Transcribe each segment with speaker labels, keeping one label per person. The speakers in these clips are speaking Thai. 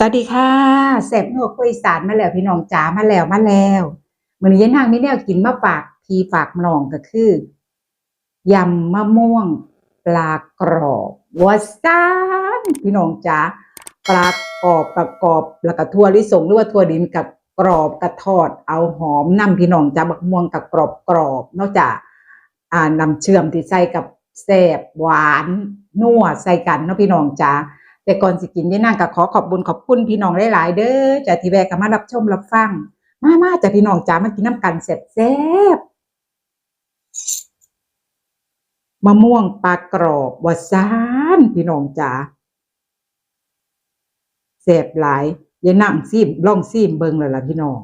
Speaker 1: สวัสดีค่ะแสบนัวคุยสารมาแล้วพี่น้องจ๋ามาแล้วมาแล้วเหมือนี้ยายนางมีแนวกินมาฝากพีฝากน้องก็คือยำมะม่วงปลากรอบวัซานพี่น้องจ๋าปลากรอบกับกรอบแล้วก็ทั่วลิสงหรือว่าทั่วดินกับกรอบกับทอด เอาหอมนำพี่น้องจ๋าบักม่วงกับกรอบกรอบนอกจากอ่านำเชื่อมที่ใส่กับแซ่บหวานนัวใส่กันเนาะพี่น้องจ๋า แต่ก่อนสิกินยายนางก็ขอขอบบุญขอบคุณพี่น้องหลายๆเด้อจ้ะที่แวะเข้ามารับชมรับฟัง มามาจ้ะพี่น้องจ๋ามากินน้ำกันแซ่บๆมะม่วงปลากรอบวาซานพี่น้องจ๋าแซ่บหลายยายนางซีมล่องซีมเบิงแล้วล่ะพี่น้อง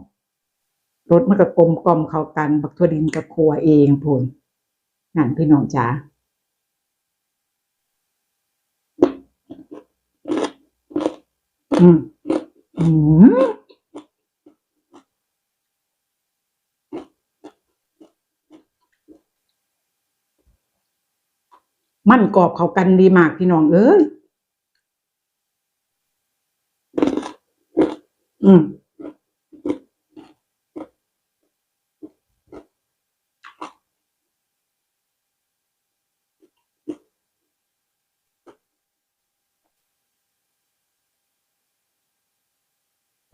Speaker 1: รสมันก็กลมกลมเข้ากัน บักทั่วดินกับครัวเองพูนนั่นพี่น้องจ๋า มันกรอบเข้ากันดีมากพี่น้องเอ้ย อืม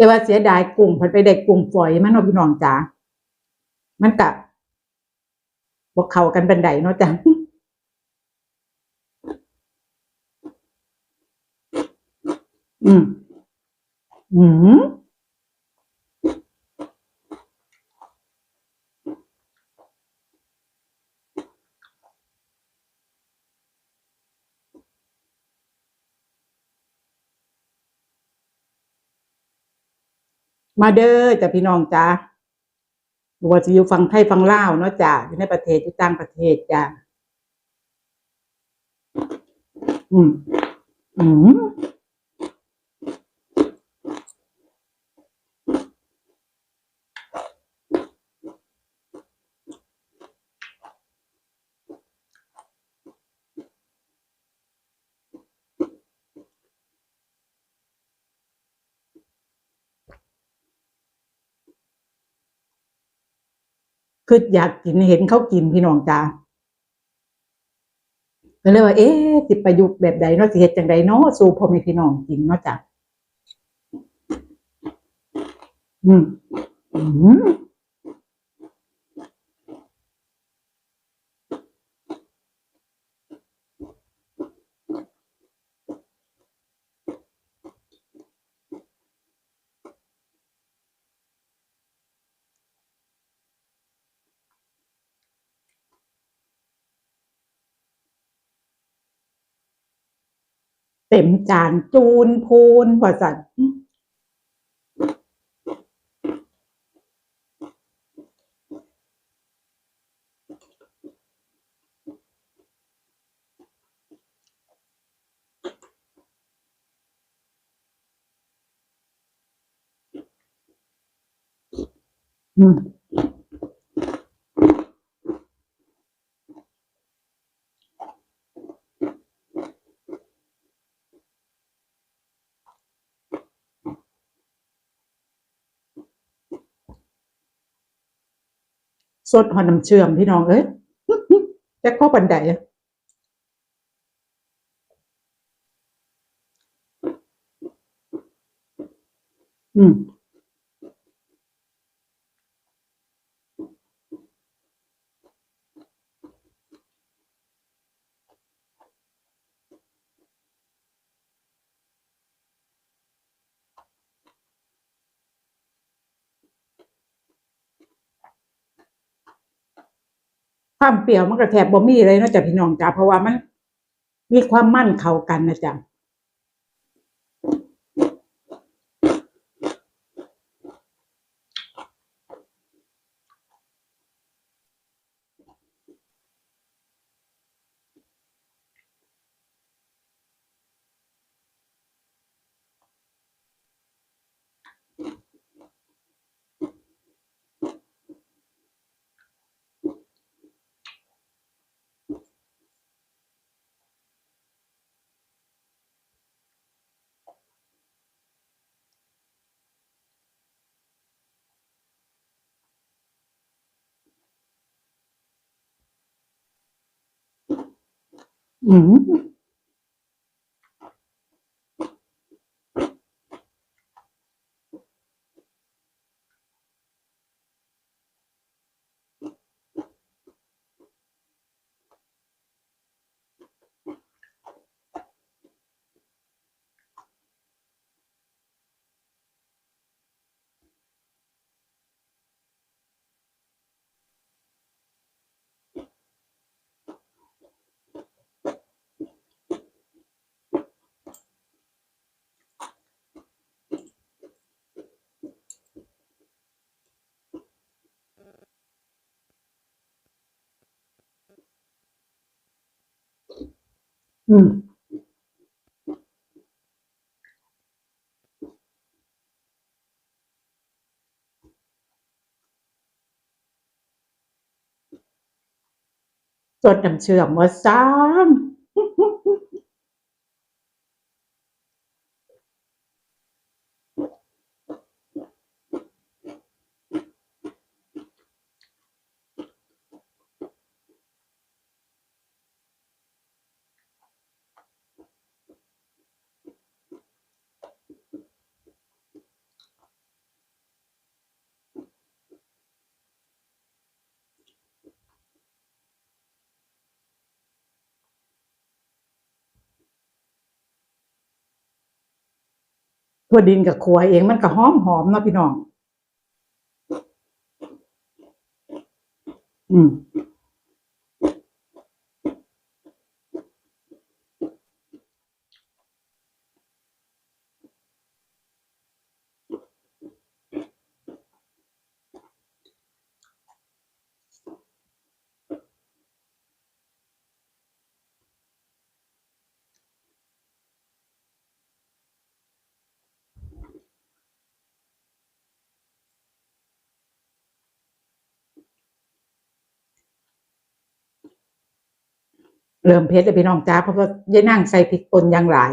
Speaker 1: แต่ว่าเสียดายกลุ่มผันไปได้กลุ่มฝอยมันเนาะพี่น้องจ๋ามันกะบอกเขากันบันไดเนาะจ้ะอืมอืม มาเด้อจ้ะพี่น้องจ้าบว่าจะอยู่ฟังไทยฟังลาวเนาะจ้าอยู่ในประเทศอยู่ต่างประเทศจ้าอืมอืม คืออยากกินเห็นเขากินพี่น้องจ้าก็เลยว่า เอ๊ะสิประยุกต์แบบใดเนาะสิเฮ็ดจังใดเนาะสู่พ่อแม่พี่น้องกินเนาะจ้ะอืมอืม เต็มจานจูนพูนว่าสันอืม สดหอน้ำเชื่อมพี่น้องเอ้ยแจ็คข้อบันไดอะอืม ความเปรี้ยวมันก็แทบบ่มีเลยนอกจากพี่น้องจ้าเพราะว่ามัน มีความมั่นเข้ากันนะจ๊ะ อื มอืมสดน้ำ ทั่วดินกับขัวเองมันก็หอมหอมเนาะพี่น้อง อืม เริ่มเผ็ดเลยพี่น้องจ้าเพราะว่ายายนั่งใส่พริกป่นอย่างหลาย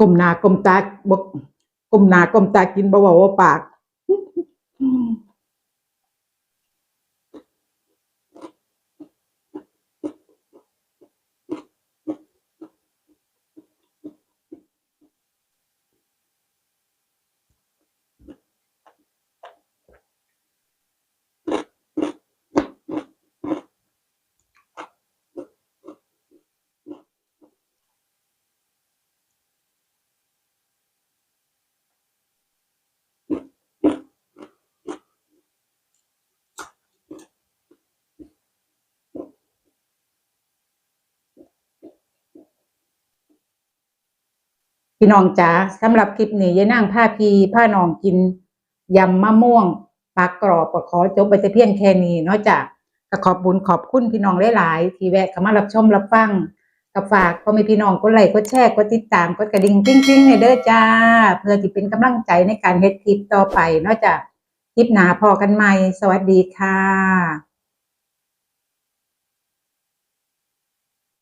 Speaker 1: กลมหน้ากลมตาบกกลมหน้ากลมตากินบ่เว้าว่าปาก พี่น้องจ๋าสำหรับคลิปนี้ยายนางผ้าพีผ้านองกินยำมะม่วงปลากรอบก็ขอจบไปแต่เพียงแค่นี้เนอกจากก็ขอบบุญขอบคุณพี่น้องหลายๆที่แวะเข้ามารับชมรับฟังก็ฝากพ่อแม่พี่น้องกดไลค์กดแชร์กดติดตามกดกระดิ่งกริ้งๆให้เด้อจ้า เพื่อที่เป็นกำลังใจในการเฮ็ดคลิปต่อไปเนอกจากคลิปหนาพอกันใหม่สวัสดีค่ะ